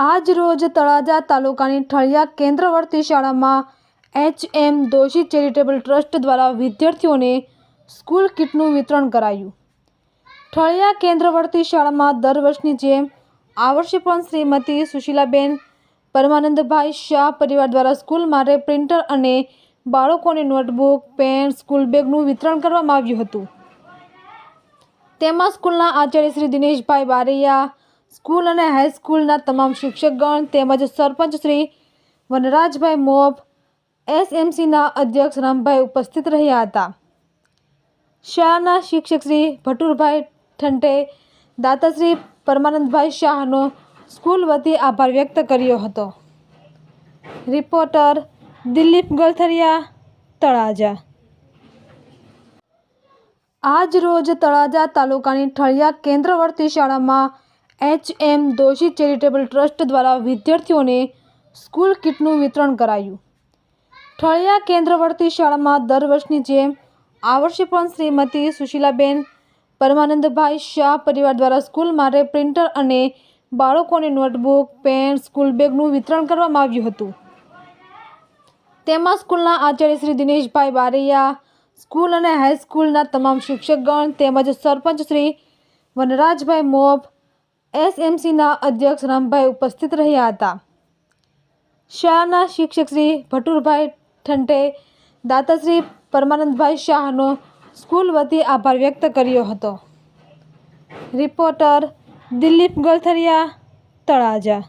આજ રોજ તળાજા તાલુકાની ઠળિયા કેન્દ્રવર્તી શાળામાં H M Doshi charitable trust દ્વારા વિદ્યાર્થીઓને સ્કૂલ કિટનું વિતરણ કરાયું. ઠળિયા કેન્દ્રવર્તી શાળામાં દર વર્ષની જેમ આ વર્ષે પણ શ્રીમતી સુશીલાબેન પરમાનંદભાઈ શાહ પરિવાર દ્વારા સ્કૂલ માટે પ્રિન્ટર અને બાળકોને નોટબુક, પેન, સ્કૂલ બેગનું વિતરણ કરવામાં આવ્યું હતું. તેમાં સ્કૂલના આચાર્ય શ્રી દિનેશભાઈ બારૈયા સ્કૂલ અને હાઈસ્કૂલના તમામ શિક્ષકગણ તેમજ સરપંચ શ્રી વનરાજભાઈ મોબ એસએમસીના અધ્યક્ષ રામભાઈ ઉપસ્થિત રહ્યા હતા. શાળાના શિક્ષક શ્રી ભટુરભાઈ ઠંટે દાતાશ્રી પરમાનંદભાઈ શાહનો સ્કૂલ વતી આભાર વ્યક્ત કર્યો હતો. રિપોર્ટર દિલીપ ગલથરિયા, તળાજા. આજ રોજ તળાજા તાલુકાની ઠળિયા કેન્દ્રવર્તી શાળામાં H M Doshi charitable trust દ્વારા વિદ્યાર્થીઓને સ્કૂલ કિટનું વિતરણ કરાયું. ઠળિયા કેન્દ્રવર્તી શાળામાં દર વર્ષની જેમ આ વર્ષે પણ શ્રીમતી સુશીલાબેન પરમાનંદભાઈ શાહ પરિવાર દ્વારા સ્કૂલ માટે પ્રિન્ટર અને બાળકોને નોટબુક, પેન, સ્કૂલ બેગનું વિતરણ કરવામાં આવ્યું હતું. તેમાં સ્કૂલના આચાર્ય શ્રી દિનેશભાઈ બારૈયા, સ્કૂલ અને હાઈસ્કૂલના તમામ શિક્ષકગણ તેમજ સરપંચ શ્રી વનરાજભાઈ મોબ એસએમસીના અધ્યક્ષ રામભાઈ ઉપસ્થિત રહ્યા હતા. શાળાના શિક્ષક શ્રી ભટુરભાઈ ઠંટે દાતાશ્રી પરમાનંદભાઈ શાહનો સ્કૂલ વતી આભાર વ્યક્ત કર્યો હતો. રિપોર્ટર દિલીપ ગલથરિયા, તળાજા.